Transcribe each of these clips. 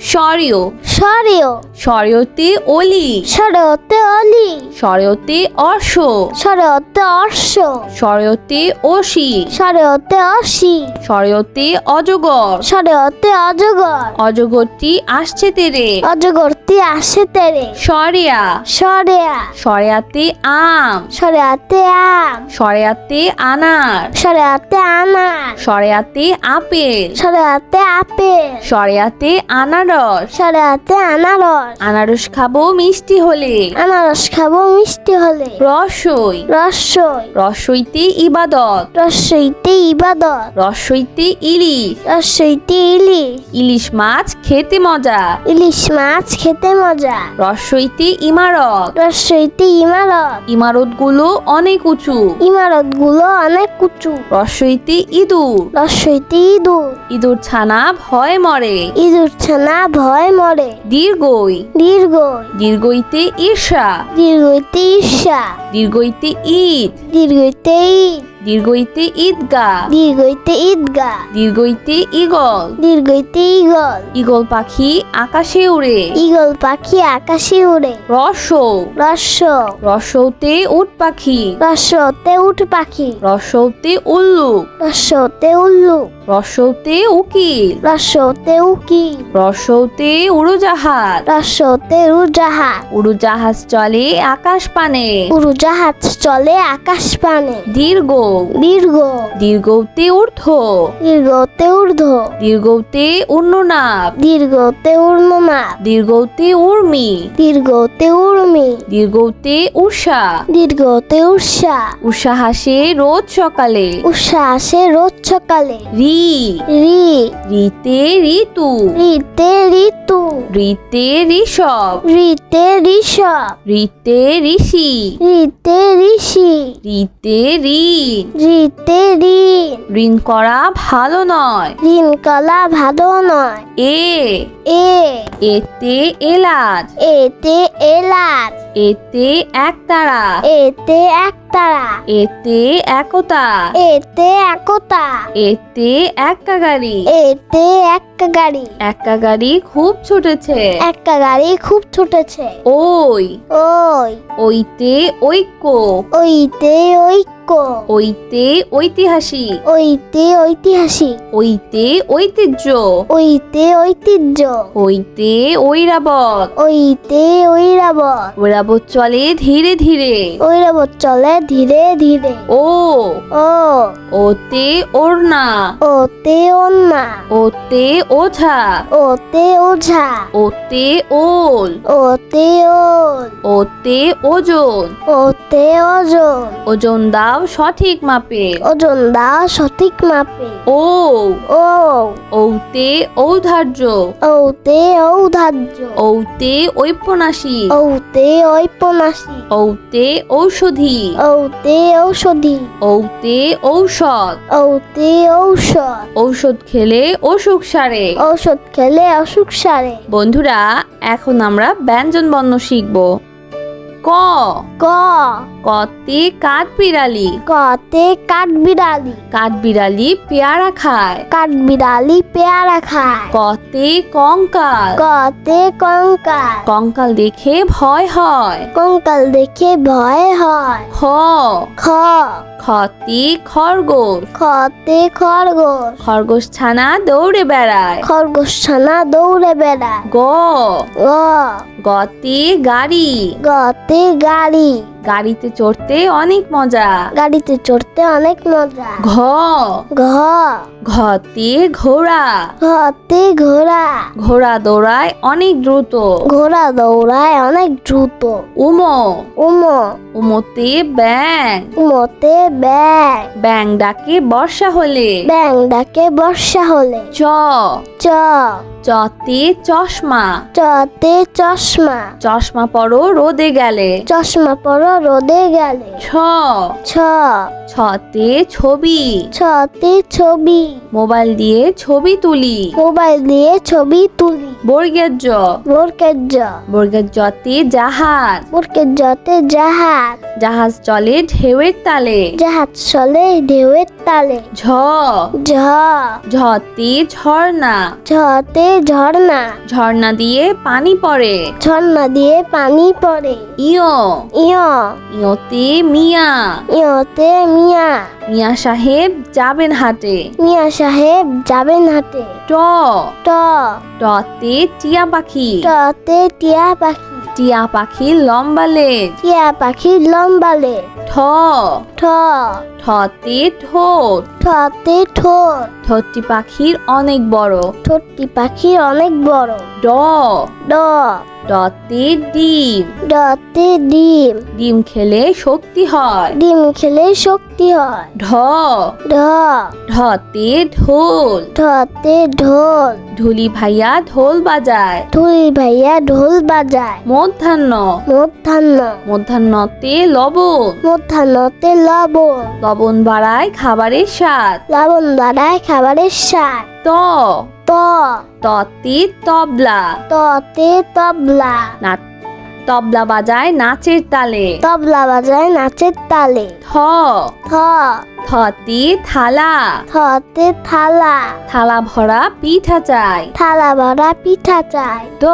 স্বরীয় সরেও। স্বরীয়তে অলি। সরেওতে অলি। স্বরীয়তে অর্শ। সরেওতে অর্শ। স্বরীয়তে অসি সরেওতে অসি স্বরীয়তে অজগর। সরেওতে অজগর। অজগরটি আসছে তেরে। অজগরটি আসে তেরে। সরেয়া। সরেয়া। সরেয়াতে আম। সরেয়াতে আম। সরেয়াতে আনার। সরেয়াতে আনার। সরেয়াতে আপেল। সরেয়াতে আপেল। সরেয়াতে আনারস? আনারস। আনারস খাব মিষ্টি হলে। আনারস খাব মিষ্টি হলে। রসই? রসই। রসইতে ইবাদত। রসইতে ইবাদত। রসইতে ইলিশ। রসইতে ইলিশ। ইলিশ মাছ খেতে মজা। ইলিশ মাছ খেতে মজা। রসইতে ইমারত। রসইতে ইমারত। ইমারতগুলো অনেক উঁচু। ইমারতগুলো অনেক উঁচু। রসইতে ইঁদুর। রসইতে ইঁদুর। ইঁদুর ছানা ভয় মরে। ইঁদুর ছানা ভয় মরে। দীর্ঘই। দীর্ঘ দীর্ঘইতে ঈর্ষা। দীর্ঘইতে ঈর্ষা। দীর্ঘইতে ঈদ। দীর্ঘইতে ঈদ। দীর্ঘইতে ঈদগা দীর্ঘইতে ঈদগা দীর্ঘইতে ইগল দীর্ঘইতে ইগল ইগল পাখি আকাশে উড়ে। ইগল পাখি আকাশে উড়ে। রস রস রসৌতে উট পাখি। রসতে উঠ পাখি। রসৌতে উল্লুক রসতে উল্লু। রসৌতে উকিল। রসতে উকি রসৌতে উড়োজাহাজ। রসতে উজাহাজ উড়োজাহাজ চলে আকাশ পানে উড়োজাহাজ চলে আকাশ পানে দীর্ঘ। দীর্ঘ। দীর্ঘতে ঊর্ধ্ব। দীর্ঘতে ঊর্ধ্ব। দীর্ঘতে উন্ননাভ দীর্ঘতে উর্ণনাভ দীর্ঘতে উর্মি দীর্ঘতে উর্মি দীর্ঘতে উষা দীর্ঘতে উষা উষা হাসে রোজ সকালে। উষা হাসে রোজ সকালে। রি। রি। রিতে ঋতু। রিতে ঋতু। রিতে ঋষভ। রিতে ঋষভ। রিতে ঋষি। রিতে ঋষি। রিতে ঋণ রিতে ঋণ। ঋণ করা ভালো নয়। ঋণ কলা ভালো নয়। এ। এ। এতে এলাচ। এতে এলাচ। এতে একতারা এতে একতারা এতে একতা। এতে একতা। এতে একা গাড়ি এতে একটা গাড়ি একা গাড়ি খুব ছুটেছে। একটা গাড়ি খুব ছুটেছে। ওই। ওই। ওইতে ঐক্য। ওইতে ঐক্য। ওইতে ঐতিহাসিক। ওইতে ঐতিহাসিক। ওইতে ঐতিহ্য। ওইতে ঐতিহ্য। ওইতে ঐরাবত। ওইতে ঐরাবত। ঐরাবত চলে ধীরে ধীরে। ঐরাবত চলে ধীরে ধীরে। ও। ও। ওতে ওড়না। ওতে অন্না ওতে ওঝা। ওতে ওঝা। ওতে ওল। ওতে ওল। ওতে ওজন। ওতে ওজন। ওজন দাও সঠিক মাপে। ওজন দা সঠিক মাপে। ও। ও। ঔতে ঔধার্য। ওতে ঔধার্য। ঔতে ঔপন্যাসী ওতে ঐপনাসী ঔতে ঔষধি। ঔতে ঔষধি। ঔতে ঔষধ। ওতে ঔষধ। ঔষধ খেলে অসুখ সারে। ঔষধ খেলে অসুখ সারে। বন্ধুরা এখন আমরা ব্যঞ্জন বর্ণ শিখব। ক। ক। কতে কাঠ বিড়ালি কতে কাঠ বিড়ালি কাঠ বিড়ালি পেয়ারা খায়। কাঠ বিড়ালি পেয়ারা খায়। কতে কঙ্কাল। কতে কঙ্কাল। কঙ্কাল দেখে ভয় হয়। কঙ্কাল দেখে ভয় হয়। খ। খ। খতে খরগোশ। খতে খরগোশ। খরগোশ ছানা দৌড়ে বেড়ায়। খরগোশ ছানা দৌড়ে বেড়ায়। গ। গ। গতে গাড়ি। গতে গাড়ি। গাড়িতে চড়তে অনেক মজা। গাড়িতে চড়তে অনেক মজা। ঘ। ঘ। ঘতে ঘোড়া। ঘতে ঘোড়া। ঘোড়া দৌড়ায় অনেক দ্রুত। ঘোড়া দৌড়ায় অনেক দ্রুত। উম। উম। উমতে ব্যাং উমতে ব্যাং ব্যাং ডাকে বর্ষা হলে। ব্যাং ডাকে বর্ষা হলে। চ। চ। চতে চশমা। চতে চশমা। চশমা পরো রোদে গেলে। চশমা পরো রোদে গেলে। ছ। ছ। ছতে ছবি। ছতে ছবি। মোবাইল দিয়ে ছবি তুলি। মোবাইল দিয়ে ছবি তুলি। বর্গের জ বর্গের জ বর্গের জতে জাহাজ। বর্গের জতে জাহাজ। জাহাজ চলে ঢেউয়ের তালে। জাহাজ চলে ঢেউয়ের তালে। ঝ। ঝ। ঝতে ঝর্ণা। ঝতে ঝর্ণা। ঝর্ণা দিয়ে পানি পড়ে। ঝর্ণা দিয়ে পানি পড়ে। ইয়। ইয়। ইয়তে মিয়া। ইয়তে মিয়া। মিয়া সাহেব যাবেন হাটে। মিয়া সাহেব যাবেন হাটে। ট। ট। টতে টিয়া পাখি। টতে টিয়া পাখি। টিয়া পাখি লম্বা লেজ। টিয়া পাখি লম্বা লেজ। ঠ। ঠ। ঠতে ঠোঁট। ঠতে ঠোঁট। ঠোঁটটি পাখির অনেক বড়। ঠোঁটটি পাখি অনেক বড়। ড। ড। ডতে ডিম। ডতে ডিম। ডিম খেলে শক্তি হয়। ডিম খেলে শক্তি হয়। ঢ। ঢ। ঢতে ঢোল। ঢতে ঢোল। ঢুলি ভাইয়া ঢোল বাজায়। ঢুলি ভাইয়া ঢোল বাজায়। মধ্যাহ্ন। মধ্যাহ্ন। মধ্যাহ্নতে লবণ। মধ্যাহ্নতে লবণ। লবণ বাড়ায় খাবারের স্বাদ। লবণ বাড়ায় খাবারের স্বাদ। ত। ত ততে তবলা ততে তবলা না তবলা বাজায় নাচের তালে। তবলা বাজায় নাচের তালে। থ থ থতে থালা। থতে থালা। থালা ভরা পিঠা চাই। থালা ভরা পিঠা চাই। দ।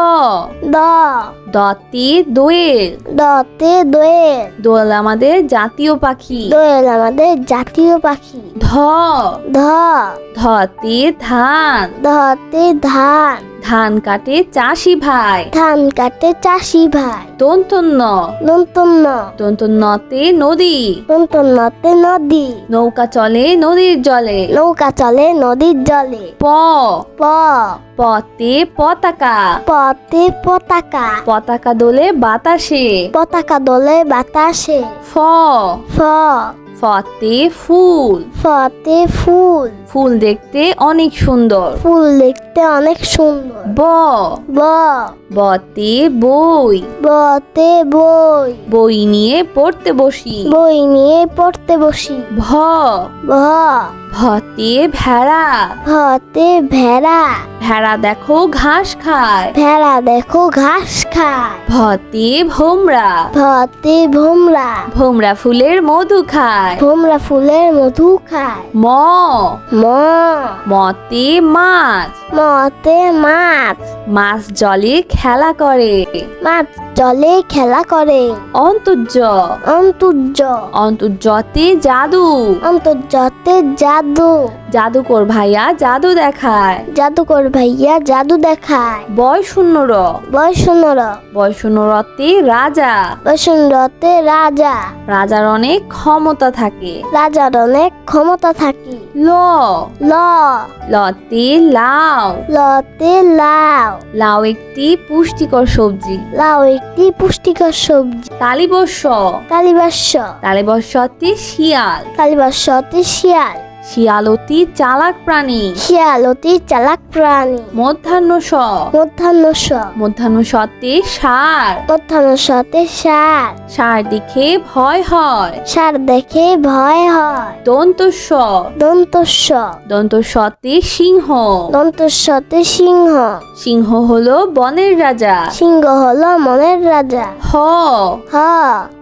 দ। দতে দোয়েল। দতে দোয়েল। দোয়েল আমাদের জাতীয় পাখি। দোয়েল আমাদের জাতীয় পাখি। ধ। ধ। ধতে ধান। ধতে ধান। ধান কাটে চাষি ভাই। ধান কাটে চাষি ভাই। দন্তন্য। নন্তন্ন দন্তন্যতে নদী। নন্তন্নতে নদী। নৌকা চলে নদীর জলে। নৌকা চলে নদীর জলে। প। প। পতে পতাকা। পথে পতাকা। পতাকা দোলে বাতাসে। পতাকা দোলে বাতাসে। ফ। ফ। ফতে ফুল। ফতে ফুল। ফুল দেখতে অনেক সুন্দর। ফুল দেখতে অনেক সুন্দর। ব। ব। বতে বই। বতে বই। বই নিয়ে পড়তে বসি। বই নিয়ে পড়তে বসি। ভ। ভ। ভতে ভেড়া। ভতে ভেড়া। ভেড়া দেখো ঘাস খায়। ভেড়া দেখো ঘাস খায়। ভতে ভোমরা। ভতে ভোমরা। ভোমরা ফুলের মধু খায়। ভোমরা ফুলের মধু খায়। ম। ম। মতে মাছ। মতে মাছ। মাছ জলে খেলা করে। মাছ জলে খেলা করে। অন্তর্য অন্তর্য অন্তর্যতে জাদু। অন্তর্জতে জাদু। জাদুকর ভাইয়া জাদু দেখায়। জাদুকর ভাইয়া জাদু দেখায়। বয় শূন্য র। বয়সুনর বয় শূন্য রতে রাজা। বয় রতে রাজা। রাজার অনেক ক্ষমতা থাকে। রাজার অনেক ক্ষমতা থাকে। ল। ল। লতে লাউ। লতে লাউ। লাউ একটি পুষ্টিকর সবজি। লাউ একটি পুষ্টিকর সবজি। তালিবস্য কালিবাস্য তালিবস্যতে শিয়াল। কালিবাস্যতে শিয়াল। শিয়াল অতি চালাক প্রাণী। শিয়াল অতি চালাক প্রাণী। মধ্যাহ্ন স মধ্যাহ্ন স মধ্যাহ্ন সতে সার। মধ্যাহ্ন সতে সার। সার দেখে ভয় হয়। সার দেখে ভয় হয়। দন্তস্ব দন্তস্য দন্তস্বতে সিংহ। দন্তস্যতে সিংহ। সিংহ হলো বনের রাজা। সিংহ হলো মনের রাজা। হ। হ।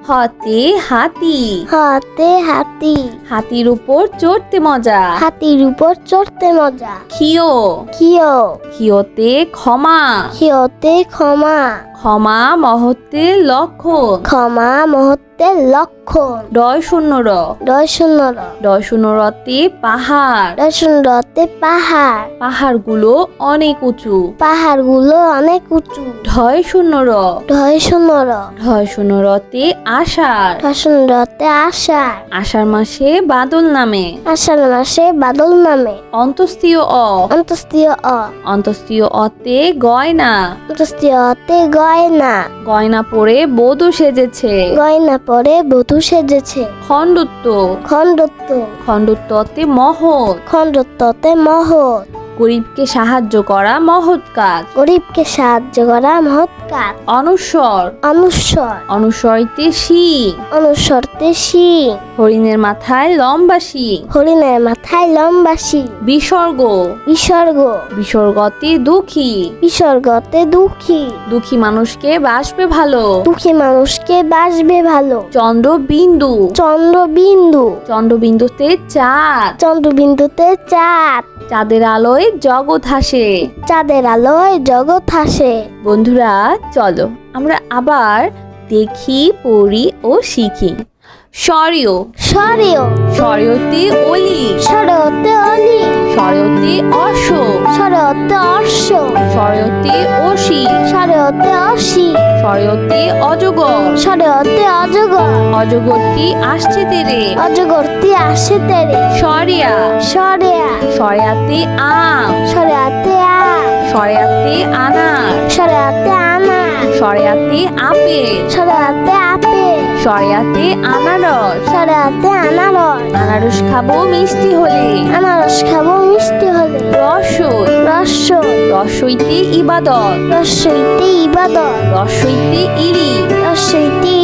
হতে হাতি। হাতে হাতি। হাতির উপর চড়তে মজা। হাতির উপর চড়তে মজা। খিও খিও খিওতে ক্ষমা। খিওতে ক্ষমা। ক্ষমা মহত্বের লক্ষণ। ক্ষমা মহত্বের লক্ষণ। ডয় শূন্য র ডয় শূন্য র ডয় শূন্য রতে পাহাড়। ডয় শূন্য রতে পাহাড়। পাহাড়গুলো অনেক উঁচু। পাহাড়গুলো অনেক উঁচু। ঢয় শূন্য র ঢয় শূন্য র ঢয় শূন্য রতে আষাঢ়। ঢয় শূন্য রতে আষাঢ়। আষাঢ় মাসে বাদল নামে। আষাঢ় মাসে বাদল নামে। অন্তস্তীয় অ। অন্তস্তীয় অ। অন্তস্তীয় অতে গয়না। অন্তস্তীয় অতে গয়না গয়না। গয়না পরে বধু সেজেছে। গয়না পরে বধু সেজেছে। খণ্ডত্ব। খণ্ডত্ব। খণ্ডত্বতে মহৎ। খণ্ডত্বতে মহৎ। গরিবকে সাহায্য করা মহৎ কাজ। গরিবকে সাহায্য করা মহৎ কাজ। অনুস্বর অনুস্বর অনুসরতে শিং। অনুসরতে শিং। হরিণের মাথায় লম্বা শিং। হরিণের মাথায় লম্বা শিং। বিসর্গ। বিসর্গ। বিসর্গতে দুঃখী। বিসর্গতে দুঃখী। দুঃখী মানুষকে বাসবে ভালো। দুঃখী মানুষকে বাসবে ভালো। চন্দ্রবিন্দু। চন্দ্রবিন্দু। চন্দ্রবিন্দুতে চাঁদ। চন্দ্রবিন্দুতে চাঁদ। চাঁদের আলোয় জগৎ হাসে। চাঁদের আলোয় জগৎ হাসে। বন্ধুরা চলো আমরা আবার দেখি পড়ি ও শিখি। স্বরীয়। সরেও স্বরীয়তে অলি। সরতে অলি। স্বরীয়তে অর্শ সরতে অর্শ স্বরীয়তে অসি। সরতে অসি। স্বরীয়তে অজগর। সরতে অজগর। অজগরটি আসছে তেরে। অজগরটি আসছে তেরে। সরিয়া। সরিয়া। সরিয়াতে আম। সরেয়াতে আম। সরিয়াতে আনার। সরেয়াতে আনা সরিয়াতে আপেল। সরেয়াতে সরিয়াতে আনারস। সরেয়াতে আনারস। আনারস খাব মিষ্টি হলে। আনারস খাব মিষ্টি হলে। রসই। রস রসইতে ইবাদত। রসইতে ইবাদত। রসইতে ইরি। রসইতে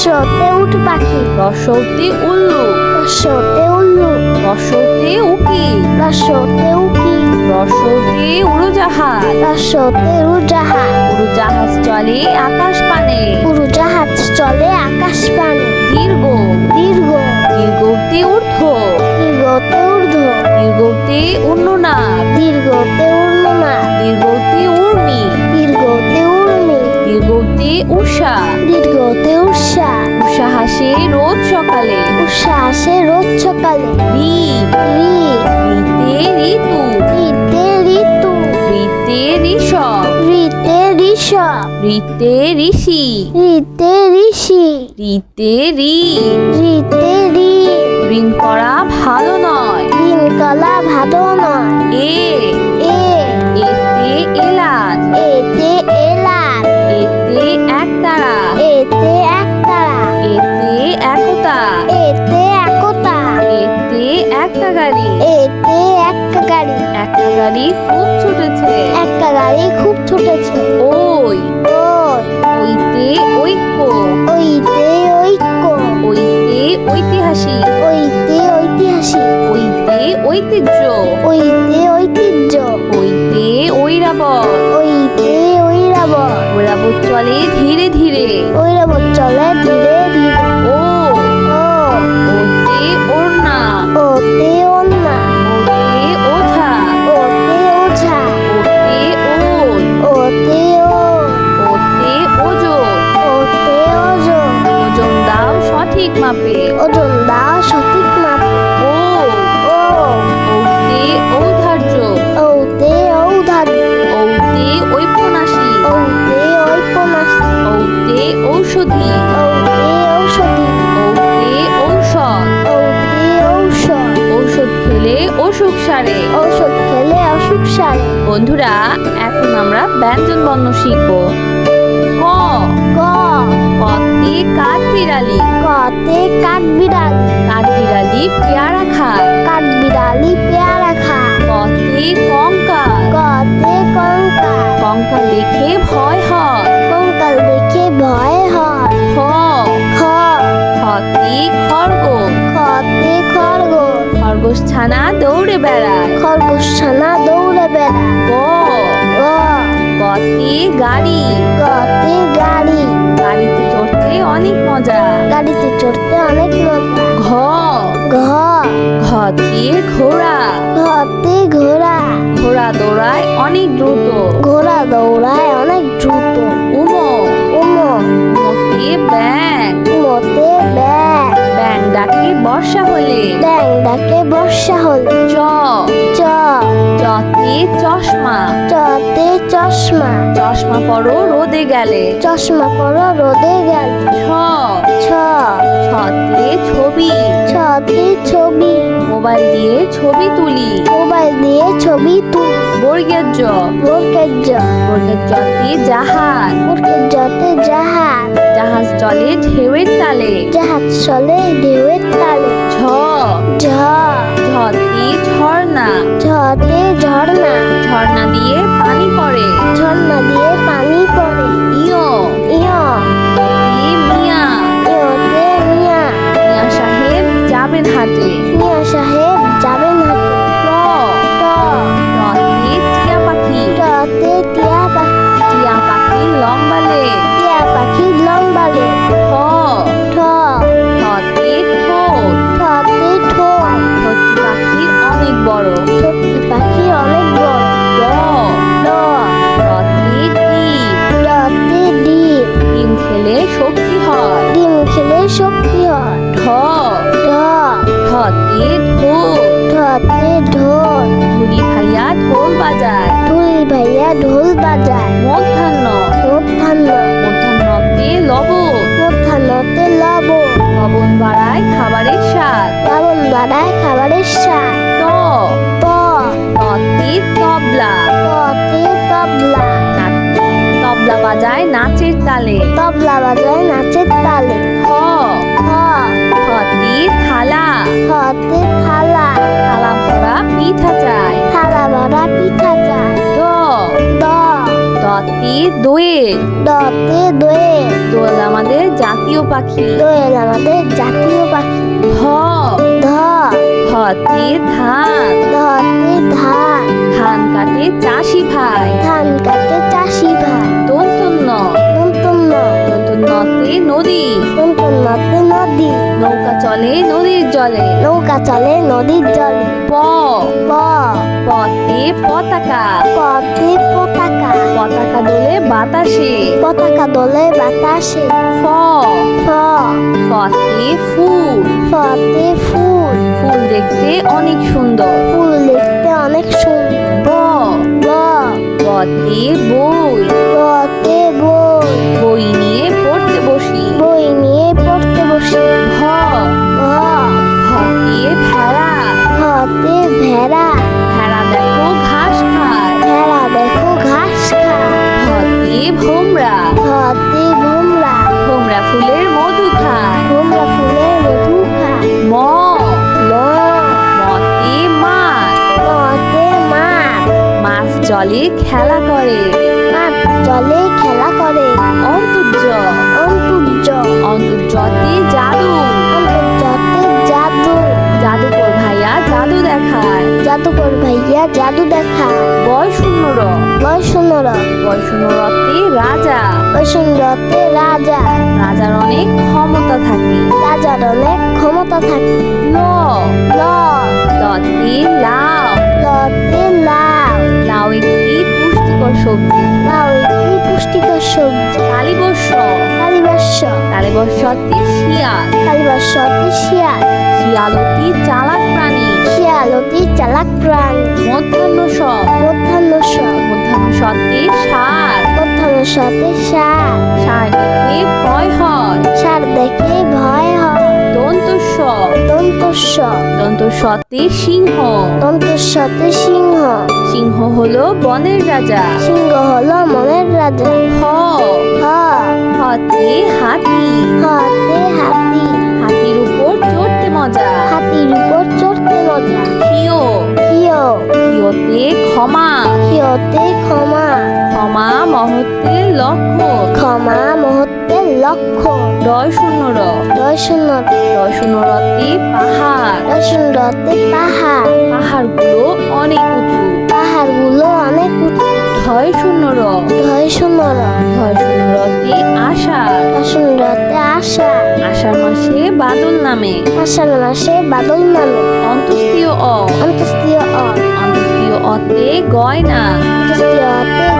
রসতে উঠ পাখি। রসতে উল্লু। রসতে উল্লু। রসতে উকিল রসতে উকি। রসতে উড়োজাহাজ। রসতে উড়োজাহাজ। উড়োজাহাজ চলে আকাশ পানে উড়োজাহাজ চলে আকাশ পানে দীর্ঘ। দীর্ঘ। দীর্ঘতে ঊর্ধ্ব। দীর্ঘতে ঊর্ধ্ব। দীর্ঘতে উন্ননাদ। দীর্ঘতে উর্ণনা দীর্ঘতে উর্মি। দীর্ঘতে দীর্ঘতে উষা। দীর্ঘতে উষা। উষা হাসে রোজ সকালে। উষা হাসে রোজ সকালে। রি রি রিতে ঋতু। রিতে ঋতু। রিতে ঋষভ। রিতে ঋষভ। রিতে ঋষি। রিতে ঋষি। রিতে ঋণ রিতে ঋ। ঋণ করা ভালো নয়। দিন কলা ভালো নয়। এ। গাড়ি। এতে একটা গাড়ি। একটা গাড়ি খুব ছুটেছে। একটা গাড়ি খুব ছুটেছে। ওই। ওই। ওইতে ঐক্য। ওইতে ঐক্য। ওইতে ঐতিহাসিক। ওইতে ঐতিহাসিক। ওইতে ঐতিহ্য। ওইতে ঐতিহ্য। ওইতে ঐরাবত। ওইতে ঐরাবত। ঐরাবত চলে ধীরে ধীরে। ঐরাবত ঔষধি ঔষধি ওতে ঔষধ ঔষধ ঔষধ খেলে অসুখ সারে ঔষধ খেলে অসুখ সারে বন্ধুরা এখন আমরা ব্যঞ্জন বর্ণ শিখব। ক। ক। কতে কাঠ বিড়ালি কতে কাঠ বিড়াল কাঠ বিড়ালি পেয়ারা খায়। কাঠ বিড়ালি পেয়ারা খায়। কতে কঙ্কাল। কতে কঙ্কাল। কঙ্কাল দেখে ভয় হয়। কঙ্কাল দেখে ভয় হয়। খ খ খতে খরগোশ। খতে খরগোশ। খরগোশ ছানা দৌড়ে বেড়ায়। খরগোশ ছানা দৌড়ে বেড়ায়। গ গ। গতে গাড়ি। গতে গাড়ি। গাড়িতে চড়তে অনেক মজা। গাড়িতে চড়তে অনেক মজা। ঘ ঘ। ঘতে ঘোড়া। ঘতে ঘোড়া। ঘোড়া দৌড়ায় অনেক দ্রুত। ঘোড়া দৌড়ায় ডাকে ব্যাং। মোতে ব্যাং। ব্যাং ডাকে বর্ষা হলে। ব্যাং ডাকে বর্ষা হলে। চ। চ। চতে চশমা। চতে চশমা। চশমা পরো রোদে গেলে। চশমা পরো রোদে গেলে। ছ। ছ। ছতে ছবি। ছতে ছবি। মোবাইল দিয়ে ছবি তুলি। মোবাইল দিয়ে ছবি তুল। বর্গের জ। বোরকের জ। বর্গের জতে জাহাজ। বোরকের জতে জাহাজ। জাহাজ চলে ঢেউয়ের তালে। জাহাজ চলে ঢেউয়ের তালে। ঝ। ঝ। ঝতে ঝর্ণা। ঝতে ঝর্ণা। ঝর্ণা দিয়ে পানি পড়ে। ঝর্ণা দিয়ে পানি পড়ে। ইয়। যাবেন হাটে মিয়া সাহেব যাবেন হাতে। ট টতে টিয়া পাখি। টতে টিয়া পাখি। টিয়া পাখি লম্বালে টিয়া পাখি লম্বালে ঠ ঠ। ঠতে ঠোঁট। ঠতে ঠোঁট। পাখি অনেক বড়। পাখি অনেক বড়। ড ড ডতে ডিম ডতে ডিম। ডিম খেলে শক্তি হয়। ডিম খেলে শক্তি হয় ঢতে ঢোল ঢতে ঢোল ধুলি ভাইয়া ঢোল বাজায় তুই ভাইয়া ঢোল বাজায়। মধ্যাহ্ন। মধ্যাহ্ন। মধ্যাহ্নতে লবণ। মধ্যাহ্নতে লবণ। লবণ বাড়ায় খাবারের স্বাদ। লবণ বাড়ায় খাবারের স্বাদ। ত। ত। ততে তবলা। ততে তবলা। তবলা বাজায় নাচের তালে। তবলা বাজায় নাচের তালে। থালা। খতে থালা। থালা ভরা পিঠা চায় থালা ভরা পিঠা চায় দ। দ। দতে দোয়েল দতে দোয়েল দোয়েল আমাদের জাতীয় পাখি। দোয়েল আমাদের জাতীয় পাখি। ধ। ধ। ধতে ধান। ধতে ধান। ধান কাটে চাষি ভাই। ধান কাটে চাষি ভাই। দন্তন্য নতুন দন্তন্যতে নদী। নতুন নদে। চলে নদীর জলে। নৌকা চলে নদীর জলে। প। প। পতে পতাকা। পথে পতাকা। পতাকা দোলে বাতাসে। পতাকা দোলে বাতাসে। ফ। ফ। ফতে ফুল। ফতে ফুল। ফুল দেখতে অনেক সুন্দর। ফুল দেখতে অনেক সুন্দর। ব। ব। বতে বই। বতে বই। বই ভোমরা। হতে ভোমরা। ভোমরা ফুলের মধু খায় ভোমরা ফুলের মধু খায় ম ম মতে মাছ। মতে মাছ। মাছ জলে খেলা করে। মাছ জলে খেলা করে। অন্তর্য অন্তর্য অন্তর্যতে জাদু। জাদুকর ভাইয়া জাদু দেখায় বয়শূন্য র বৈষ্ণর বয়শূন্য রতে রাজা। বৈষ্ণরতে রাজা। রাজার অনেক ক্ষমতা থাকে। রাজার অনেক ক্ষমতা থাকে। ল। ল। লতে লাউ লতে লাউ লাউ একটি পুষ্টিকর সবজি। লাউ একটি পুষ্টিকর সবজি। কালীবর্ষ। কালিবাস্য কালীবর্ষতে শিয়াল। কালিবাস্যতে শিয়াল। শিয়াল অতি চালাক প্রাণী। শিয়াল অতি চালাক প্রাণী। মধ্যাহ্ন স মধ্যাহ্ন স মধ্যাহ্ন সতে সার। মধ্যাহ্ন সতে সার। সার দেখে ভয় হয়। সার দেখে ভয় হয়। দন্তস্ব দন্তস্য দন্তস্বতে সিংহ। দন্তস্যতে সিংহ। সিংহ হলো বনের রাজা। সিংহ হলো মনের রাজা। হ। হ। হাতি হাতে। হাতি মহত্বের লক্ষ্য? ক্ষমা মুহূর্তের লক্ষ্য। রয় শূন্য র রয় শূন্য রয় শূন্য রতে পাহাড়। রসুন রতে পাহাড়। পাহাড়গুলো অনেক উঁচু। পাহাড়গুলো অনেক উঁচু। ধয় শূন্য র ধয় শূন্য র ধয় শূন্য রতে আষাঢ়। রসুন রতে আষাঢ়। আষাঢ় মাসে বাদল নামে। আষাঢ় মাসে বাদল নামে। অন্তস্তীয় অ। অন্তস্তীয় অ। অন্তস্তীয় অতে গয়না। অন্তস্তীয় অতে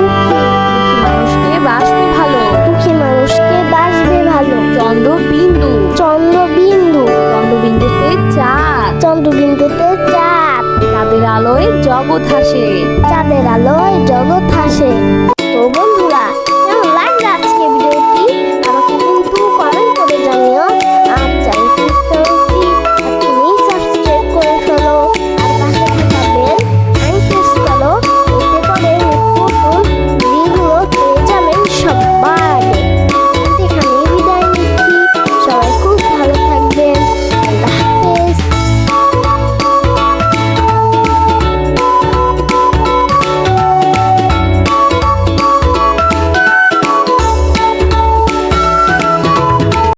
আলোয় জগৎ হাসে। চাঁদের আলোয় জগৎ হাসে।